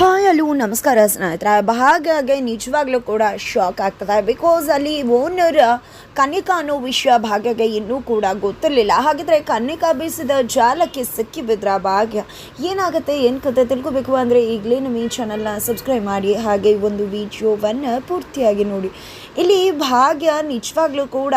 Hi ಅಲ್ಲೂ ನಮಸ್ಕಾರ ಸ್ನೇಹಿತರೆ. ಭಾಗ್ಯಗೆ ನಿಜವಾಗ್ಲೂ ಕೂಡ ಶಾಕ್ ಆಗ್ತದೆ. ಬಿಕಾಸ್ ಅಲ್ಲಿ ಓನರ್ ಕನಿಕಾ ಅನ್ನೋ ವಿಷಯ ಭಾಗ್ಯಗೆ ಇನ್ನೂ ಕೂಡ ಗೊತ್ತಿರಲಿಲ್ಲ. ಹಾಗಿದ್ರೆ ಕನ್ನಿಕಾ ಬೀಸಿದ ಜಾಲಕ್ಕೆ ಸಿಕ್ಕಿ ಬಿದ್ರ ಭಾಗ್ಯ ಏನಾಗುತ್ತೆ? ಏನು ಕತೆ ತಿಳ್ಕೊಬೇಕು ಅಂದರೆ ಈಗಲೇ ನಮ್ಮ ಈ ಚಾನಲ್ನ ಸಬ್ಸ್ಕ್ರೈಬ್ ಮಾಡಿ. ಹಾಗೆ ಒಂದು ವಿಡಿಯೋವನ್ನು ಪೂರ್ತಿಯಾಗಿ ನೋಡಿ. ಇಲ್ಲಿ ಭಾಗ್ಯ ನಿಜವಾಗ್ಲೂ ಕೂಡ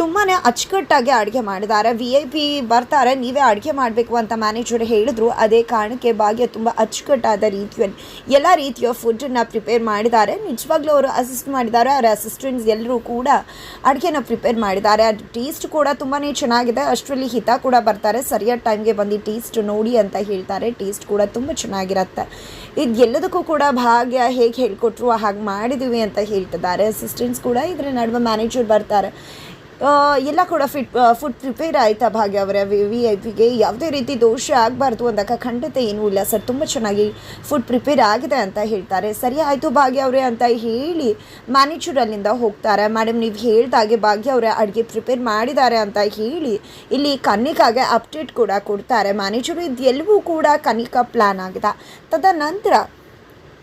ತುಂಬಾ ಅಚ್ಚುಕಟ್ಟಾಗಿ ಅಡುಗೆ ಮಾಡಿದ್ದಾರೆ. ವಿ ಐ ಪಿ ಬರ್ತಾರೆ, ನೀವೇ ಅಡುಗೆ ಮಾಡಬೇಕು ಅಂತ ಮ್ಯಾನೇಜರ್ ಹೇಳಿದ್ರು. ಅದೇ ಕಾರಣಕ್ಕೆ ಭಾಗ್ಯ ತುಂಬ ಅಚ್ಚುಕಟ್ಟಾದ ರೀತಿಯಲ್ಲಿ ಎಲ್ಲ ರೀತಿಯ ಫುಡ್ಡನ್ನು ಪ್ರಿಪೇರ್ ಮಾಡಿದ್ದಾರೆ. ನಿಜವಾಗ್ಲೂ ಅವರು ಅಸಿಸ್ಟ್ ಮಾಡಿದ್ದಾರೆ. ಅವರ ಅಸಿಸ್ಟೆಂಟ್ಸ್ ಎಲ್ಲರೂ ಕೂಡ ಅಡುಗೆನ ಪ್ರಿಪೇರ್ ಮಾಡಿದ್ದಾರೆ. ಅದು ಟೇಸ್ಟ್ ಕೂಡ ತುಂಬಾ ಚೆನ್ನಾಗಿದೆ. ಅಷ್ಟರಲ್ಲಿ ಹಿತ ಕೂಡ ಬರ್ತಾರೆ. ಸರಿಯಾದ ಟೈಮ್ಗೆ ಬಂದು ಟೇಸ್ಟ್ ನೋಡಿ ಅಂತ ಹೇಳ್ತಾರೆ. ಟೇಸ್ಟ್ ಕೂಡ ತುಂಬ ಚೆನ್ನಾಗಿರುತ್ತೆ. ಇದು ಎಲ್ಲದಕ್ಕೂ ಕೂಡ ಭಾಗ್ಯ ಹೇಗೆ ಹೇಳ್ಕೊಟ್ರು, ಹಾಗೆ ಮಾಡಿದ್ದೀವಿ ಅಂತ ಹೇಳ್ತಿದ್ದಾರೆ. ಅಸಿಸ್ಟೆಂಟ್ಸ್ ಕೂಡ ಇದರ ನಡುವೆ ಮ್ಯಾನೇಜರ್ ಬರ್ತಾರೆ. ಎಲ್ಲ ಕೂಡ ಫಿಟ್ ಫುಡ್ ಪ್ರಿಪೇರ್ ಆಯಿತಾ ಭಾಗ್ಯ ಅವರ? ವಿ ಐ ಪಿಗೆ ಯಾವುದೇ ರೀತಿ ದೋಷ ಆಗಬಾರ್ದು ಅಂದಾಗ ಖಂಡಿತ ಏನೂ ಇಲ್ಲ ಸರ್. ತುಂಬ ಚೆನ್ನಾಗಿ ಫುಡ್ ಪ್ರಿಪೇರ್ ಆಗಿದೆ ಅಂತ ಹೇಳ್ತಾರೆ. ಸರಿ ಆಯಿತು ಭಾಗ್ಯ ಅವರೇ ಅಂತ ಹೇಳಿ ಮ್ಯಾನೇಜರ್ ಅಲ್ಲಿಂದ ಹೋಗ್ತಾರೆ. ಮೇಡಮ್ ನೀವು ಹೇಳ್ದಾಗೆ ಭಾಗ್ಯ ಅವರೇ ಅಡುಗೆ ಪ್ರಿಪೇರ್ ಮಾಡಿದ್ದಾರೆ ಅಂತ ಹೇಳಿ ಇಲ್ಲಿ ಕನ್ನಿಕಾಗೆ ಅಪ್ಡೇಟ್ ಕೂಡ ಕೊಡ್ತಾರೆ. ಮ್ಯಾನೇಜರು ಇದೆಲ್ಲವೂ ಕೂಡ ಕನ್ನಿಕಾ ಪ್ಲ್ಯಾನ್ ಆಗಿದೆ. ತದನಂತರ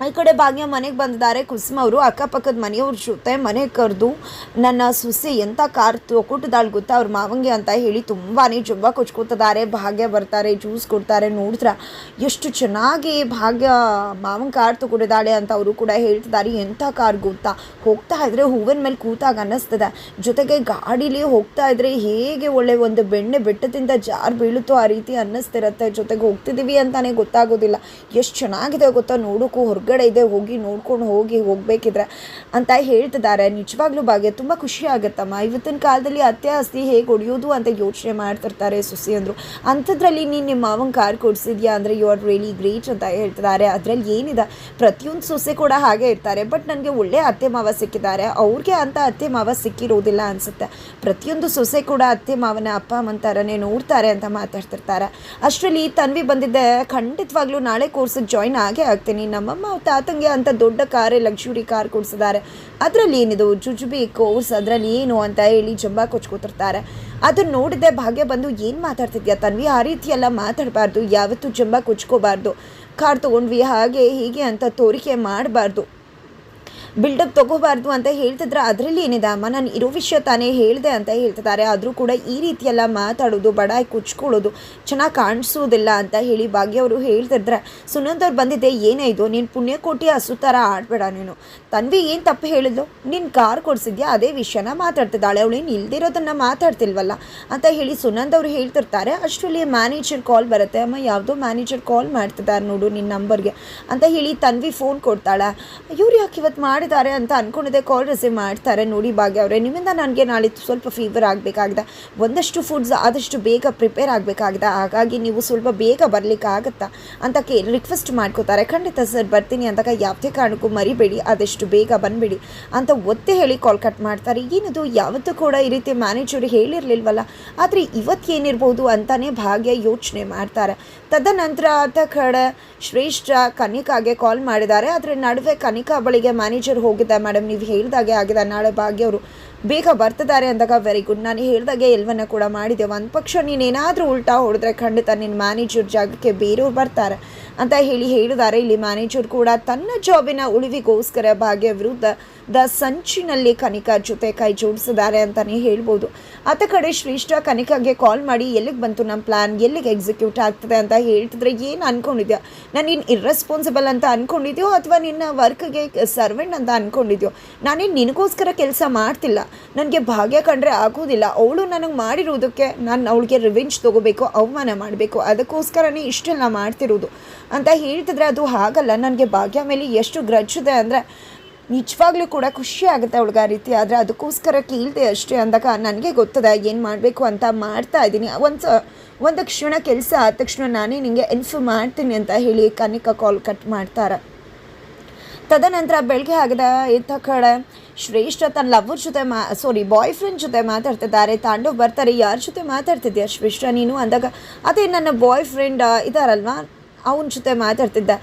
ಈ ಕಡೆ ಭಾಗ್ಯ ಮನೆಗೆ ಬಂದಿದ್ದಾರೆ. ಕುಸುಮ ಅವರು ಅಕ್ಕಪಕ್ಕದ ಮನೆಯವ್ರ ಜೊತೆ ಮನೆ ಕರೆದು ನನ್ನ ಸೊಸೆ ಎಂಥ ಕಾರ್ ತೊಗೊಟ್ಟಿದ್ದಾಳೆ ಗೊತ್ತಾ? ಅವ್ರ ಮಾವಂಗೆ ಅಂತ ಹೇಳಿ ತುಂಬಾ ಜುಬ್ಬ ಕೊಚ್ಕೋತಿದ್ದಾರೆ. ಭಾಗ್ಯ ಬರ್ತಾರೆ, ಜ್ಯೂಸ್ ಕೊಡ್ತಾರೆ. ನೋಡಿದ್ರೆ ಎಷ್ಟು ಚೆನ್ನಾಗಿ ಭಾಗ್ಯ ಮಾವನ್ ಕಾರ್ ತೊಗೊಂಡಿದ್ದಾಳೆ ಅಂತ ಅವರು ಕೂಡ ಹೇಳ್ತಿದ್ದಾರೆ. ಎಂಥ ಕಾರ್ ಗೊತ್ತಾ? ಹೋಗ್ತಾ ಇದ್ರೆ ಹೂವಿನ ಮೇಲೆ ಕೂತಾಗ ಅನ್ನಿಸ್ತದೆ. ಜೊತೆಗೆ ಗಾಡೀಲಿ ಹೋಗ್ತಾ ಇದ್ರೆ ಹೇಗೆ ಒಳ್ಳೆ ಒಂದು ಬೆಣ್ಣೆ ಬೆಟ್ಟದಿಂದ ಜಾರ್ ಬೀಳುತ್ತೋ ಆ ರೀತಿ ಅನ್ನಿಸ್ತಿರತ್ತೆ. ಜೊತೆಗೆ ಹೋಗ್ತಿದ್ದೀವಿ ಅಂತಾನೆ ಗೊತ್ತಾಗೋದಿಲ್ಲ. ಎಷ್ಟು ಚೆನ್ನಾಗಿದೆ ಗೊತ್ತಾ? ನೋಡೋಕ್ಕೂ ಹೊರಗಡೆ ಇದೆ, ಹೋಗಿ ನೋಡ್ಕೊಂಡು ಹೋಗಿ ಹೋಗಬೇಕಿದ್ರೆ ಅಂತ ಹೇಳ್ತಿದ್ದಾರೆ. ನಿಜವಾಗ್ಲೂ ಭಾಗ್ಯ, ತುಂಬ ಖುಷಿ ಆಗುತ್ತಮ್ಮ. ಇವತ್ತಿನ ಕಾಲದಲ್ಲಿ ಅತ್ತೆ, ಅಸ್ತಿ ಹೇಗೆ ಹೊಡೆಯೋದು ಅಂತ ಯೋಚನೆ ಮಾಡ್ತಿರ್ತಾರೆ ಸುಸಿ ಅಂದರು. ಅಂಥದ್ರಲ್ಲಿ ನೀನು ನಿಮ್ಮ ಮಾವನ ಕಾರ್ ಕೊಡಿಸಿದ್ಯಾ ಅಂದರೆ ಯು ಆರ್ ರಿಯಲಿ ಗ್ರೇಟ್ ಅಂತ ಹೇಳ್ತಿದ್ದಾರೆ. ಅದರಲ್ಲಿ ಏನಿದೆ? ಪ್ರತಿಯೊಂದು ಸೊಸೆ ಕೂಡ ಹಾಗೆ ಇರ್ತಾರೆ. ಬಟ್ ನನಗೆ ಒಳ್ಳೆ ಅತ್ತೆ ಮಾವ ಸಿಕ್ಕಿದ್ದಾರೆ. ಅವ್ರಿಗೆ ಅಂತ ಅತ್ತೆ ಮಾವ ಸಿಕ್ಕಿರೋದಿಲ್ಲ ಅನಿಸುತ್ತೆ. ಪ್ರತಿಯೊಂದು ಸೊಸೆ ಕೂಡ ಅತ್ತೆ ಮಾವನ ಅಪ್ಪ ಅಮ್ಮನ ಥರನೇ ನೋಡ್ತಾರೆ ಅಂತ ಮಾತಾಡ್ತಿರ್ತಾರೆ. ಅಷ್ಟರಲ್ಲಿ ತನ್ವಿ ಬಂದಿದ್ದೆ, ಖಂಡಿತವಾಗ್ಲೂ ನಾಳೆ ಕೋರ್ಸಿಗೆ ಜಾಯ್ನ್ ಆಗೇ ಆಗ್ತೀನಿ. ನಮ್ಮಮ್ಮ ತಾತಂಗೆ ಅಂತ ದೊಡ್ಡ ಕಾರೇ ಲಕ್ಸುರಿ ಕಾರ್ ಕೊಡ್ಸಿದ್ದಾರೆ. ಅದರಲ್ಲಿ ಏನಿದು? ಜುಜುಬಿ ಕೋರ್ಸ್ ಅದರಲ್ಲಿ ಏನು ಅಂತ ಹೇಳಿ ಜಂಬ ಕೊಚ್ಕೋತಿರ್ತಾರೆ ಅದನ್ನ ನೋಡಿದೆ ಭಾಗ್ಯ ಬಂದು ಏನು ಮಾತಾಡ್ತಿದ್ಯಾ ತನ್ವಿ? ಆ ರೀತಿ ಎಲ್ಲ ಮಾತಾಡಬಾರ್ದು. ಯಾವತ್ತೂ ಜಂಬ ಕೊಚ್ಕೋಬಾರ್ದು ಕಾರ್ ತೊಗೊಂಡ್ವಿ, ಹಾಗೆ ಹೀಗೆ ಅಂತ ತೋರಿಕೆ ಮಾಡಬಾರ್ದು. ಬಿಲ್ಡಪ್ ತಗೋಬಾರ್ದು ಅಂತ ಹೇಳ್ತಿದ್ರೆ, ಅದರಲ್ಲಿ ಏನಿದೆ ಅಮ್ಮ? ನಾನು ಇರೋ ವಿಷಯ ತಾನೇ ಹೇಳಿದೆ ಅಂತ ಹೇಳ್ತಿದ್ದಾರೆ. ಆದರೂ ಕೂಡ ಈ ರೀತಿಯೆಲ್ಲ ಮಾತಾಡೋದು ಬಡಾಯಿ ಕುಚ್ಕೊಳ್ಳೋದು ಚೆನ್ನಾಗಿ ಕಾಣಿಸೋದಿಲ್ಲ ಅಂತ ಹೇಳಿ ಭಾಗ್ಯ ಅವರು ಹೇಳ್ತಿದ್ರೆ ಸುನಂದವ್ರು ಬಂದಿದ್ದೆ, ಏನೇ ಇದು? ನೀನು ಪುಣ್ಯಕೋಟಿ ಹಸು ಥರ ಆಡಬೇಡ ನೀನು. ತನ್ವಿ ಏನು ತಪ್ಪು ಹೇಳಿದ್ಲು? ನೀನು ಕಾರ್ ಕೊಡಿಸಿದ್ಯಾ? ಅದೇ ವಿಷಯನ ಮಾತಾಡ್ತಿದ್ದಾಳೆ. ಅವಳು ಏನು ಇಲ್ದಿರೋದನ್ನು ಮಾತಾಡ್ತಿಲ್ವಲ್ಲ ಅಂತ ಹೇಳಿ ಸುನಂದ್ ಅವರು ಹೇಳ್ತಿರ್ತಾರೆ. ಅಷ್ಟರಲ್ಲಿ ಮ್ಯಾನೇಜರ್ ಕಾಲ್ ಬರುತ್ತೆ. ಅಮ್ಮ, ಯಾವುದೋ ಮ್ಯಾನೇಜರ್ ಕಾಲ್ ಮಾಡ್ತಿದ್ದಾರೆ ನೋಡು ನಿನ್ನ ನಂಬರ್ಗೆ ಅಂತ ಹೇಳಿ ತನ್ವಿ ಫೋನ್ ಕೊಡ್ತಾಳೆ. ಇವ್ರು ಯಾಕೆ ಇವತ್ತು ಮಾಡಿದ್ದಾರೆ ಅಂತ ಅಂದ್ಕೊಂಡಿದ್ದೆ ಕಾಲ್ ರಿಸೀವ್ ಮಾಡ್ತಾರೆ. ನೋಡಿ ಭಾಗ್ಯ ಅವರೇ, ನಿಮ್ಮಿಂದ ನನಗೆ ನಾಳೆ ಸ್ವಲ್ಪ ಫೀವರ್ ಆಗಬೇಕಾಗಿದೆ. ಒಂದಷ್ಟು ಫುಡ್ಸ್ ಆದಷ್ಟು ಬೇಗ ಪ್ರಿಪೇರ್ ಆಗಬೇಕಾಗಿದೆ. ಹಾಗಾಗಿ ನೀವು ಸ್ವಲ್ಪ ಬೇಗ ಬರಲಿಕ್ಕಾಗತ್ತಾ ಅಂತ ಕೇ ರಿಕ್ವೆಸ್ಟ್ ಮಾಡ್ಕೋತಾರೆ. ಖಂಡಿತ ಸರ್ ಬರ್ತೀನಿ ಅಂದಾಗ ಯಾವುದೇ ಕಾರಣಕ್ಕೂ ಮರಿಬೇಡಿ. ಆದಷ್ಟು ಬೇಗ ಬಂದುಬಿಡಿ ಅಂತ ಒತ್ತೆ ಹೇಳಿ ಕಾಲ್ ಕಟ್ ಮಾಡ್ತಾರೆ. ಏನಿದು, ಯಾವತ್ತೂ ಕೂಡ ಈ ರೀತಿ ಮ್ಯಾನೇಜರ್ ಹೇಳಿರಲಿಲ್ವಲ್ಲ? ಆದರೆ ಇವತ್ತು ಏನಿರ್ಬೋದು ಅಂತಾನೆ ಭಾಗ್ಯ ಯೋಚನೆ ಮಾಡ್ತಾರೆ. ತದನಂತರ ಆತ ಕಡೆ ಶ್ರೇಷ್ಠ ಕನಿಕಾಗೆ ಕಾಲ್ ಮಾಡಿದ್ದಾರೆ. ಆದರೆ ನಡುವೆ ಕನಿಕಾ ಬಳಿಗೆ ಮ್ಯಾನೇಜರ್ ಹೋಗಿದ್ದೆ ಮೇಡಮ್, ನೀವು ಹೇಳ್ದಾಗೆ ಆಗಿದೆ ನಾಳೆ ಭಾಗ್ಯ ಅವರು. ಬೇಗ ಬರ್ತಿದ್ದಾರೆ ಅಂದಾಗ ವೆರಿ ಗುಡ್ ನಾನು ಹೇಳ್ದಾಗೆ ಎಲ್ಲವನ್ನ ಕೂಡ ಮಾಡಿದೆ. ಒಂದು ಪಕ್ಷ ನೀನೇನಾದರೂ ಉಲ್ಟಾ ಹೊಡೆದ್ರೆ ಖಂಡಿತ ನಿನ್ನ ಮ್ಯಾನೇಜರ್ ಜಾಗಕ್ಕೆ ಬೇರೆಯವ್ರು ಬರ್ತಾರೆ. ಅಂತ ಹೇಳಿ ಹೇಳಿದ್ದಾರೆ. ಇಲ್ಲಿ ಮ್ಯಾನೇಜರ್ ಕೂಡ ತನ್ನ ಜಾಬಿನ ಉಳಿವಿಗೋಸ್ಕರ ಭಾಗ್ಯ ವಿರುದ್ಧ ದ ಸಂಚಿನಲ್ಲಿ ಕನಿಕಾ ಜೊತೆ ಕೈ ಜೋಡಿಸಿದ್ದಾರೆ ಅಂತಲೇ ಹೇಳ್ಬೋದು. ಆತ ಕಡೆ ಶ್ರೇಷ್ಠ ಕನಿಕಾಗೆ ಕಾಲ್ ಮಾಡಿ, ಎಲ್ಲಿಗೆ ಬಂತು ನಮ್ಮ ಪ್ಲ್ಯಾನ್ ಎಲ್ಲಿಗೆ ಎಕ್ಸಿಕ್ಯೂಟ್ ಆಗ್ತದೆ ಅಂತ ಹೇಳ್ತಿದ್ರೆ ಏನು ಅಂದ್ಕೊಂಡಿದ್ಯೋ ನಾನು ನೀನು ಇರ್ರೆಸ್ಪಾನ್ಸಿಬಲ್ ಅಂತ ಅಂದ್ಕೊಂಡಿದ್ಯೋ ಅಥವಾ ನಿನ್ನ ವರ್ಕ್ಗೆ ಸರ್ವೆಂಟ್ ಅಂತ ಅಂದ್ಕೊಂಡಿದ್ಯೋ ನಾನೇನು ನಿನಗೋಸ್ಕರ ಕೆಲಸ ಮಾಡ್ತಿಲ್ಲ. ನನಗೆ ಭಾಗ್ಯ ಕಂಡ್ರೆ ಆಗೋದಿಲ್ಲ. ಅವಳು ನನಗೆ ಮಾಡಿರೋದಕ್ಕೆ ನಾನು ಅವಳಿಗೆ ರಿವೆಂಜ್ ತೊಗೋಬೇಕು, ಅವಮಾನ ಮಾಡಬೇಕು. ಅದಕ್ಕೋಸ್ಕರನೇ ಇಷ್ಟೆಲ್ಲ ಮಾಡ್ತಿರೋದು. ಅಂತ ಹೇಳ್ತಿದ್ರೆ ಅದು ಹಾಗಲ್ಲ. ನನಗೆ ಭಾಗ್ಯ ಮೇಲೆ ಎಷ್ಟು ಗ್ರಜ್ಜಿದೆ ಅಂದರೆ ನಿಜವಾಗ್ಲೂ ಕೂಡ ಖುಷಿ ಆಗುತ್ತೆ ಅವಳಿಗೆ ಆ ರೀತಿ. ಆದರೆ ಅದಕ್ಕೋಸ್ಕರ ಕೇಳಿದೆ ಅಷ್ಟೇ ಅಂದಾಗ ನನಗೆ ಗೊತ್ತದೆ ಏನು ಮಾಡಬೇಕು ಅಂತ ಮಾಡ್ತಾ ಇದ್ದೀನಿ. ಒಂದು ಒಂದು ಕ್ಷಣ ಕೆಲಸ ಆದ ತಕ್ಷಣ ನಾನೇ ನಿಮಗೆ ಇನ್ಫಾರ್ಮ್ ಮಾಡ್ತೀನಿ ಅಂತ ಹೇಳಿ ಕನಿಕ ಕಾಲ್ ಕಟ್ ಮಾಡ್ತಾರೆ. ತದನಂತರ ಬೆಳಗ್ಗೆ ಆಗದ ಇದ್ದ ಕಡೆ ಶ್ರೇಷ್ಠ ತನ್ನ ಲವ್ರ ಜೊತೆ ಮಾ ಸಾರಿ ಬಾಯ್ ಫ್ರೆಂಡ್ ಜೊತೆ ಮಾತಾಡ್ತಿದ್ದಾರೆ. ತಾಂಡವ್ ಬರ್ತಾರೆ. ಯಾರ ಜೊತೆ ಮಾತಾಡ್ತಿದ್ದೀಯ ಶ್ರೇಷ್ಠ ನೀನು? ಅಂದಾಗ, ಅದೇ ನನ್ನ ಬಾಯ್ ಫ್ರೆಂಡ್ ಇದ್ದಾರಲ್ವಾ ಅವನ ಜೊತೆ ಮಾತಾಡ್ತಿದ್ದೆ.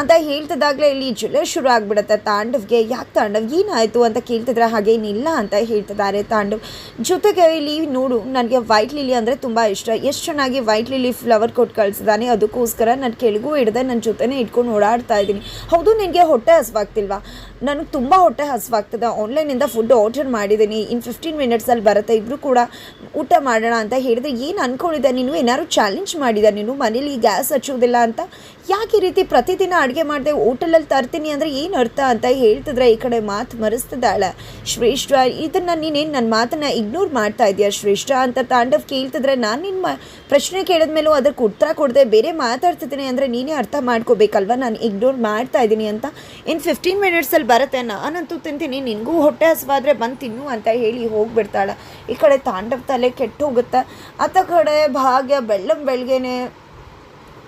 ಅಂತ ಹೇಳ್ತಿದ್ದಾಗಲೇ ಇಲ್ಲಿ ಜುಲೆ ಶುರು ಆಗ್ಬಿಡುತ್ತೆ. ತಾಂಡವ್ಗೆ ಯಾಕೆ ತಾಂಡವ್ ಏನಾಯಿತು ಅಂತ ಕೇಳ್ತಿದ್ರೆ ಹಾಗೇನಿಲ್ಲ ಅಂತ ಹೇಳ್ತಿದ್ದಾರೆ ತಾಂಡವ್. ಜೊತೆಗೆ ಇಲ್ಲಿ ನೋಡು, ನನಗೆ ವೈಟ್ ಲಿಲಿ ಅಂದರೆ ತುಂಬ ಇಷ್ಟ. ಎಷ್ಟು ಚೆನ್ನಾಗಿ ವೈಟ್ ಲಿಲಿ ಫ್ಲವರ್ ಕೊಟ್ಟು ಕಳಿಸಿದಾನೆ. ಅದಕ್ಕೋಸ್ಕರ ನಾನು ಕೆಳಗೂ ಹಿಡ್ದೆ ನನ್ನ ಜೊತೆನೇ ಇಟ್ಕೊಂಡು ಓಡಾಡ್ತಾ ಇದ್ದೀನಿ. ಹೌದು, ನಿನಗೆ ಹೊಟ್ಟೆ ಹಸ್ವಾಗ್ತಿಲ್ವಾ? ನನಗೆ ತುಂಬ ಹೊಟ್ಟೆ ಹಸ್ವಾಗ್ತದೆ. ಆನ್ಲೈನಿಂದ ಫುಡ್ ಆರ್ಡರ್ ಮಾಡಿದ್ದೀನಿ. ಇನ್ನು ಫಿಫ್ಟೀನ್ ಮಿನಿಟ್ಸಲ್ಲಿ ಬರುತ್ತೆ. ಇಬ್ಬರು ಕೂಡ ಊಟ ಮಾಡೋಣ ಅಂತ ಹೇಳಿದ್ರೆ ಏನು ಅಂದ್ಕೊಂಡಿದ್ದೆ ನೀನು ಏನಾದ್ರು ಚಾಲೆಂಜ್ ಮಾಡಿದ ನೀನು ಮನೇಲಿ ಗ್ಯಾಸ್ ಹಚ್ಚೋದಿಲ್ಲ ಅಂತ? ಯಾಕೆ ಈ ರೀತಿ ಪ್ರತಿದಿನ ಅಡುಗೆ ಮಾಡಿದೆ ಹೋಟೆಲಲ್ಲಿ ತರ್ತೀನಿ ಅಂದರೆ ಏನು ಅರ್ಥ ಅಂತ ಹೇಳ್ತಿದ್ರೆ ಈ ಕಡೆ ಮಾತು ಮರೆಸ್ತಿದ್ದಾಳೆ ಶ್ರೇಷ್ಠ, ಇದನ್ನು ನೀನೇನು ನನ್ನ ಮಾತನ್ನು ಇಗ್ನೋರ್ ಮಾಡ್ತಾ ಇದೆಯಾ ಶ್ರೇಷ್ಠ ಅಂತ ತಾಂಡವ್ ಕೇಳ್ತಿದ್ರೆ ನಾನು ನಿನ್ನ ಮ, ಪ್ರಶ್ನೆ ಕೇಳಿದ್ಮೇಲೂ ಅದಕ್ಕೆ ಉತ್ತರ ಕೊಡದೆ ಬೇರೆ ಮಾತಾಡ್ತಿದ್ದೀನಿ ಅಂದರೆ ನೀನೇ ಅರ್ಥ ಮಾಡ್ಕೋಬೇಕಲ್ವ? ನಾನು ಇಗ್ನೋರ್ ಮಾಡ್ತಾ ಇದ್ದೀನಿ ಅಂತ. ಇನ್ನು ಫಿಫ್ಟೀನ್ ಮಿನಿಟ್ಸಲ್ಲಿ ಬರುತ್ತೆ ನಾನಂತೂ ತಿಂತೀನಿ, ನಿನಗೂ ಹೊಟ್ಟೆ ಹಸುವಾದರೆ ಬಂದು ತಿನ್ನು ಅಂತ ಹೇಳಿ ಹೋಗಿಬಿಡ್ತಾಳೆ. ಈ ಕಡೆ ತಾಂಡವ್ ತಲೆ ಕೆಟ್ಟು ಹೋಗುತ್ತೆ ಅತ್ತ ಕಡೆ ಭಾಗ್ಯ ಬೆಳ್ಳಂ ಬೆಳಗ್ಗೆನೆ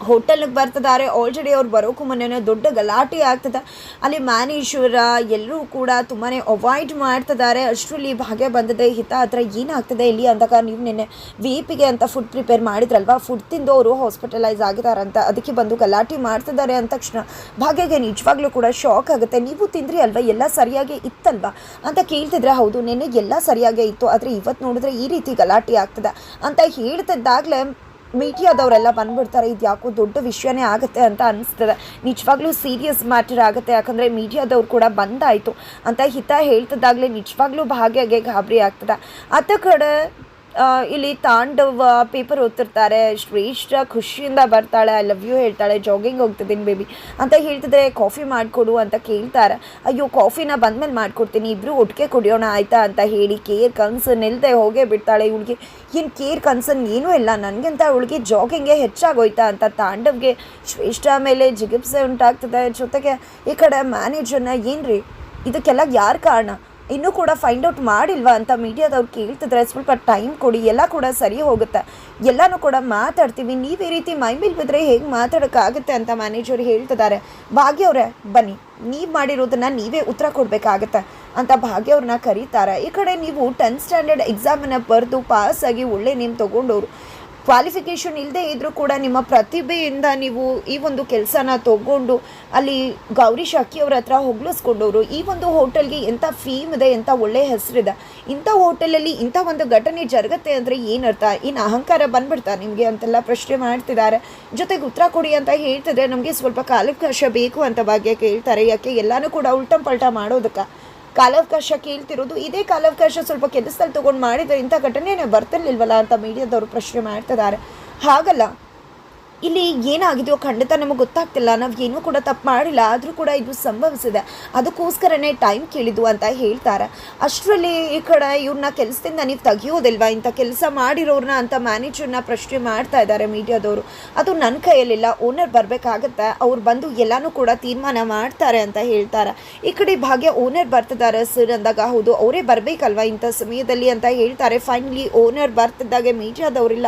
ಹೋಟೆಲ್ಗೆ ಬರ್ತಿದ್ದಾರೆ ಆಲ್ರೆಡಿ ಅವ್ರು ಬರೋಕ್ಕೂ ಮುನ್ನೆ ದೊಡ್ಡ ಗಲಾಟೆ ಆಗ್ತದೆ. ಅಲ್ಲಿ ಮ್ಯಾನೇಜರ ಎಲ್ಲರೂ ಕೂಡ ತುಂಬಾ ಅವಾಯ್ಡ್ ಮಾಡ್ತಿದ್ದಾರೆ. ಅಷ್ಟರಲ್ಲಿ ಭಾಗ್ಯ ಬಂದಿದೆ. ಹಿತ ಹತ್ರ ಏನಾಗ್ತದೆ ಇಲ್ಲಿ ಅಂದಾಗ ನೀವು ನಿನ್ನೆ ವಿ ಪಿಗೆ ಅಂತ ಫುಡ್ ಪ್ರಿಪೇರ್ ಮಾಡಿದ್ರಲ್ವಾ? ಫುಡ್ ತಿಂದು ಅವರು ಹಾಸ್ಪಿಟಲೈಸ್ ಆಗಿದಾರಂತ ಅದಕ್ಕೆ ಬಂದು ಗಲಾಟೆ ಮಾಡ್ತಿದ್ದಾರೆ ಅಂದ ತಕ್ಷಣ ಭಾಗ್ಯಗೆ ನಿಜವಾಗ್ಲೂ ಕೂಡ ಶಾಕ್ ಆಗುತ್ತೆ. ನೀವು ತಿಂದ್ರಿ ಅಲ್ವಾ? ಎಲ್ಲ ಸರಿಯಾಗಿ ಇತ್ತಲ್ವಾ? ಅಂತ ಕೇಳ್ತಿದ್ರೆ ಹೌದು. ನಿನ್ನೆ ಎಲ್ಲ ಸರಿಯಾಗೇ ಇತ್ತು. ಆದರೆ ಇವತ್ತು ನೋಡಿದ್ರೆ ಈ ರೀತಿ ಗಲಾಟೆ ಆಗ್ತದೆ. ಅಂತ ಹೇಳ್ತಿದ್ದಾಗಲೇ ಮೀಡಿಯಾದವರೆಲ್ಲ ಬಂದ್ಬಿಡ್ತಾರೆ. ಇದು ಯಾಕೋ ದೊಡ್ಡ ವಿಷಯನೇ ಆಗುತ್ತೆ ಅಂತ ಅನಿಸ್ತದೆ. ನಿಜವಾಗ್ಲೂ ಸೀರಿಯಸ್ ಮ್ಯಾಟರ್ ಆಗುತ್ತೆ. ಯಾಕಂದರೆ ಮೀಡಿಯಾದವ್ರು ಕೂಡ ಬಂದಾಯಿತು ಅಂತ ಹಿತ ಹೇಳ್ತದಾಗಲೇ ನಿಜವಾಗ್ಲೂ ಭಾಗ್ಯಗೆ ಗಾಬರಿ ಆಗ್ತದೆ. ಆತ ಕಡೆ ಇಲ್ಲಿ ತಾಂಡವ್ ಪೇಪರ್ ಓದ್ತಿರ್ತಾರೆ. ಶ್ರೇಷ್ಠ ಖುಷಿಯಿಂದ ಬರ್ತಾಳೆ. ಐ ಲವ್ ಯು ಹೇಳ್ತಾಳೆ. ಜಾಗಿಂಗ್ ಹೋಗ್ತಿದ್ದೀನಿ ಬೇಬಿ ಅಂತ ಹೇಳ್ತಿದ್ರೆ ಕಾಫಿ ಮಾಡಿಕೊಡು ಅಂತ ಕೇಳ್ತಾರೆ. ಅಯ್ಯೋ ಕಾಫಿನ ಬಂದ್ಮೇಲೆ ಮಾಡ್ಕೊಡ್ತೀನಿ. ಇಬ್ಬರು ಒಟ್ಟಿಗೆ ಕುಡಿಯೋಣ ಆಯ್ತಾ? ಅಂತ ಹೇಳಿ ಕೇರ್ ಕನ್ಸನ್ ನಿಲ್ದೆ ಹೋಗೇ ಬಿಡ್ತಾಳೆ ಇವಳಿಗೆ ಏನು ಕೇರ್ ಕನ್ಸನ್ ಏನೂ ಇಲ್ಲ. ನನಗಿಂತ ಅವಳಿಗೆ ಜಾಗಿಂಗೆ ಹೆಚ್ಚಾಗೋಯ್ತಾ? ಅಂತ ತಾಂಡವ್ಗೆ ಶ್ರೇಷ್ಠ ಮೇಲೆ ಜಿಗಿಪ್ಸೆ ಉಂಟಾಗ್ತದೆ. ಜೊತೆಗೆ, ಈ ಕಡೆ ಮ್ಯಾನೇಜರ್ನ ರೀ ಇದಕ್ಕೆಲ್ಲ ಯಾರು ಕಾರಣ? ಇನ್ನೂ ಕೂಡ ಫೈಂಡ್ ಔಟ್ ಮಾಡಿಲ್ವಾ ಅಂತ ಮೀಡಿಯಾದವ್ರು ಕೇಳ್ತಿದ್ರೆ. ಸ್ವಲ್ಪ ಟೈಮ್ ಕೊಡಿ, ಎಲ್ಲ ಕೂಡ ಸರಿ ಹೋಗುತ್ತೆ. ಎಲ್ಲನೂ ಕೂಡ ಮಾತಾಡ್ತೀವಿ. ನೀವು ಈ ರೀತಿ ಮೈ ಮೇಲೆ ಬಿದ್ದರೆ ಹೇಗೆ ಮಾತಾಡೋಕ್ಕಾಗುತ್ತೆ ಅಂತ ಮ್ಯಾನೇಜರ್ ಹೇಳ್ತಿದ್ದಾರೆ ಭಾಗ್ಯ ಅವರೇ, ಬನ್ನಿ. ನೀವು ಮಾಡಿರೋದನ್ನು ನೀವೇ ಉತ್ತರ ಕೊಡಬೇಕಾಗತ್ತೆ ಅಂತ ಭಾಗ್ಯ ಅವ್ರನ್ನ ಕರೀತಾರೆ. ಈ ಕಡೆ ನೀವು ಟೆಂತ್ ಸ್ಟ್ಯಾಂಡರ್ಡ್ ಎಕ್ಸಾಮನ್ನು ಬರೆದು ಪಾಸಾಗಿ ಒಳ್ಳೆ ನೇಮ್ ತೊಗೊಂಡವರು. ಕ್ವಾಲಿಫಿಕೇಷನ್ ಇಲ್ಲದೆ ಇದ್ದರೂ ಕೂಡ ನಿಮ್ಮ ಪ್ರತಿಭೆಯಿಂದ ನೀವು ಈ ಒಂದು ಕೆಲಸನ ತಗೊಂಡು ಅಲ್ಲಿ ಗೌರಿ ಶಾಖಿಯವ್ರ ಹತ್ರ ಹೊಗಳಿಸ್ಕೊಂಡವರು, ಈ ಒಂದು ಹೋಟೆಲ್ಗೆ ಎಂಥ ಫೀಮ್ ಇದೆ, ಎಂಥ ಒಳ್ಳೆ ಹೆಸರಿದೆ, ಇಂಥ ಹೋಟೆಲಲ್ಲಿ ಇಂಥ ಒಂದು ಘಟನೆ ಜರುಗತ್ತೆ ಅಂದರೆ ಏನರ್ಥ? ಇನ್ನು ಅಹಂಕಾರ ಬಂದ್ಬಿಡ್ತಾ ನಿಮಗೆ ಅಂತೆಲ್ಲ ಪ್ರಶ್ನೆ ಮಾಡ್ತಿದ್ದಾರೆ. ಜೊತೆಗೆ ಉತ್ತರ ಕೊಡಿ ಅಂತ ಹೇಳ್ತಿದ್ರೆ ನಮಗೆ ಸ್ವಲ್ಪ ಕಾಲಾವಕಾಶ ಬೇಕು ಅಂತ ಭಾಗ್ಯ ಕೇಳ್ತಾರೆ. ಯಾಕೆ ಎಲ್ಲನೂ ಕೂಡ ಉಲ್ಟಂ ಪಲ್ಟ ಮಾಡೋದಕ್ಕೆ? ಕಾಲಾವಕಾಶ ಕೇಳ್ತಿರೋದು. ಇದೇ ಕಾಲಾವಕಾಶ ಸ್ವಲ್ಪ ಕೆಲಸದಲ್ಲಿ ತೊಗೊಂಡು ಮಾಡಿದ್ರೆ ಇಂಥ ಘಟನೆ ಬರ್ತಿರ್ಲಿಲ್ವಲ್ಲ ಅಂತ ಮೀಡಿಯಾದವರು ಪ್ರಶ್ನೆ ಮಾಡ್ತಿದ್ದಾರೆ. ಹಾಗಲ್ಲ. ಇಲ್ಲಿ ಏನಾಗಿದೆಯೋ ಖಂಡಿತ ನಮಗೆ ಗೊತ್ತಾಗ್ತಿಲ್ಲ. ನಾವು ಏನೂ ಕೂಡ ತಪ್ಪು ಮಾಡಿಲ್ಲ. ಆದರೂ ಕೂಡ ಇದು ಸಂಭವಿಸಿದೆ. ಅದಕ್ಕೋಸ್ಕರನೇ ಟೈಮ್ ಕೇಳಿದ್ದು ಅಂತ ಹೇಳ್ತಾರೆ. ಅಷ್ಟರಲ್ಲಿ ಈ ಕಡೆ ಇವ್ರನ್ನ ಕೆಲಸದಿಂದ ನೀವು ತೆಗಿಯೋದಿಲ್ವಾ? ಇಂಥ ಕೆಲಸ ಮಾಡಿರೋರನ್ನ ಅಂತ ಮ್ಯಾನೇಜರ್ನ ಪ್ರಶ್ನೆ ಮಾಡ್ತಾ ಇದ್ದಾರೆ ಮೀಡಿಯಾದವರು. ಅದು ನನ್ನ ಕೈಯಲ್ಲಿಲ್ಲ. ಓನರ್ ಬರಬೇಕಾಗತ್ತೆ. ಅವ್ರು ಬಂದು ಎಲ್ಲನೂ ಕೂಡ ತೀರ್ಮಾನ ಮಾಡ್ತಾರೆ ಅಂತ ಹೇಳ್ತಾರೆ. ಈ ಕಡೆ ಭಾಗ್ಯ ಓನರ್ ಬರ್ತಿದ್ದಾರೆ. ಸರ್ ಅಂದಾಗ ಹೌದು, ಅವರೇ ಬರಬೇಕಲ್ವಾ ಇಂಥ ಸಮಯದಲ್ಲಿ ಅಂತ ಹೇಳ್ತಾರೆ. ಫೈನಲಿ ಓನರ್ ಬರ್ತಿದ್ದಾಗೆ ಮೀಡಿಯಾದವರಿಲ್ಲ.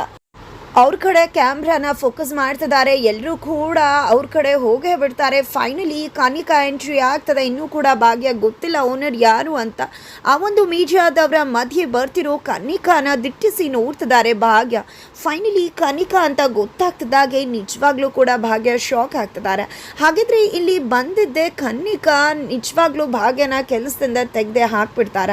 ಅವ್ರ ಕಡೆ ಕ್ಯಾಮ್ರಾನ ಫೋಕಸ್ ಮಾಡ್ತಿದ್ದಾರೆ. ಎಲ್ಲರೂ ಕೂಡ ಅವ್ರ ಕಡೆ ಹೋಗೇ ಬಿಡ್ತಾರೆ. ಫೈನಲಿ ಕಾನಿಕಾ ಎಂಟ್ರಿ ಆಗ್ತದೆ. ಇನ್ನೂ ಕೂಡ ಭಾಗ್ಯ ಗೊತ್ತಿಲ್ಲ ಓನರ್ ಯಾರು ಅಂತ. ಆ ಒಂದು ಮೀಡಿಯಾದವರ ಮಧ್ಯೆ ಬರ್ತಿರೋ ಕನಿಕಾನ ದಿಟ್ಟಿಸಿ ನೋಡ್ತಿದ್ದಾರೆ ಭಾಗ್ಯ. ಫೈನಲಿ ಕನಿಕಾ ಅಂತ ಗೊತ್ತಾಗ್ತಿದ್ದಾಗೆ ನಿಜವಾಗ್ಲೂ ಕೂಡ ಭಾಗ್ಯ ಶಾಕ್ ಆಗ್ತಿದ್ದಾರೆ. ಹಾಗಿದ್ರೆ ಇಲ್ಲಿ ಬಂದಿದ್ದೆ ಕನ್ನಿಕಾ ನಿಜವಾಗ್ಲೂ ಭಾಗ್ಯನ ಕೆಲಸದಿಂದ ತೆಗೆದೇ ಹಾಕ್ಬಿಡ್ತಾರ.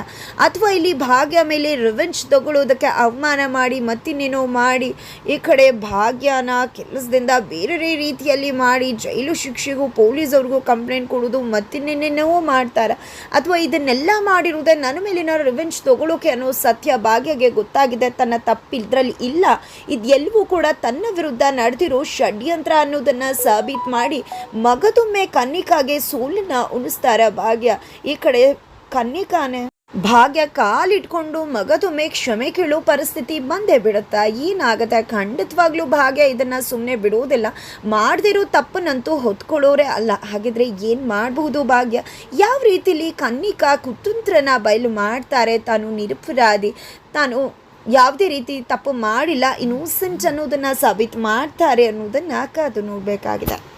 ಅಥವಾ ಇಲ್ಲಿ ಭಾಗ್ಯ ಮೇಲೆ ರಿವೆಂಜ್ ತಗೊಳ್ಳೋದಕ್ಕೆ ಅವಮಾನ ಮಾಡಿ ಮತ್ತಿನ್ನೇನೋ ಮಾಡಿ ಈ ಕಡೆ ಭಾಗ್ಯನ ಕೆಲಸದಿಂದ ಬೇರೆ ರೀತಿಯಲ್ಲಿ ಮಾಡಿ ಜೈಲು ಶಿಕ್ಷೆಗೂ ಪೊಲೀಸವ್ರಿಗೂ ಕಂಪ್ಲೇಂಟ್ ಕೊಡೋದು ಮತ್ತಿನ್ನೇನೇನೋ ಮಾಡ್ತಾರೆ. ಅಥವಾ ಇದನ್ನೆಲ್ಲ ಮಾಡಿರುವುದೇ ನನ್ನ ಮೇಲಿನ ರಿವೆಂಜ್ ತಗೊಳ್ಳೋಕೆ ಅನ್ನೋ ಸತ್ಯ ಭಾಗ್ಯಗೆ ಗೊತ್ತಾಗಿದೆ. ತನ್ನ ತಪ್ಪಿದ್ರಲ್ಲಿ ಇಲ್ಲ. ಇದೆಲ್ಲವೂ ಕೂಡ ತನ್ನ ವಿರುದ್ಧ ನಡೆದಿರೋ ಷಡ್ಯಂತ್ರ ಅನ್ನೋದನ್ನ ಸಾಬೀತು ಮಾಡಿ ಮಗದೊಮ್ಮೆ ಕನ್ನಿಕಾಗೆ ಸೋಲನ್ನ ಉಣಿಸ್ತಾರೆ ಭಾಗ್ಯ. ಈ ಕಡೆ ಕನ್ನಿಕಾನೆ ಭಾಗ್ಯ ಕಾಲಿಟ್ಕೊಂಡು ಮಗದೊಮ್ಮೆ ಕ್ಷಮೆ ಕೇಳೋ ಪರಿಸ್ಥಿತಿ ಬಂದೇ ಬಿಡುತ್ತಾ? ಏನಾಗುತ್ತೆ ಖಂಡಿತವಾಗ್ಲೂ ಭಾಗ್ಯ ಇದನ್ನ ಸುಮ್ಮನೆ ಬಿಡುವುದಿಲ್ಲ. ಮಾಡದಿರೋ ತಪ್ಪನ್ನಂತೂ ಹೊತ್ಕೊಳ್ಳೋರೇ ಅಲ್ಲ. ಹಾಗಿದ್ರೆ ಏನು ಮಾಡಬಹುದು ಭಾಗ್ಯ? ಯಾವ ರೀತಿಲಿ ಕನ್ನಿಕಾ ಕುತಂತ್ರನ ಬಯಲು ಮಾಡ್ತಾರೆ? ತಾನು ನಿರಪರಾಧಿ. ತಾನು ಯಾವುದೇ ರೀತಿ ತಪ್ಪು ಮಾಡಿಲ್ಲ. ಇನ್ನೂಸೆಂಟ್ ಅನ್ನೋದನ್ನು ಸಾಬೀತು ಮಾಡ್ತಾರೆ ಅನ್ನೋದನ್ನು ಕಾದು ನೋಡಬೇಕಾಗಿದೆ.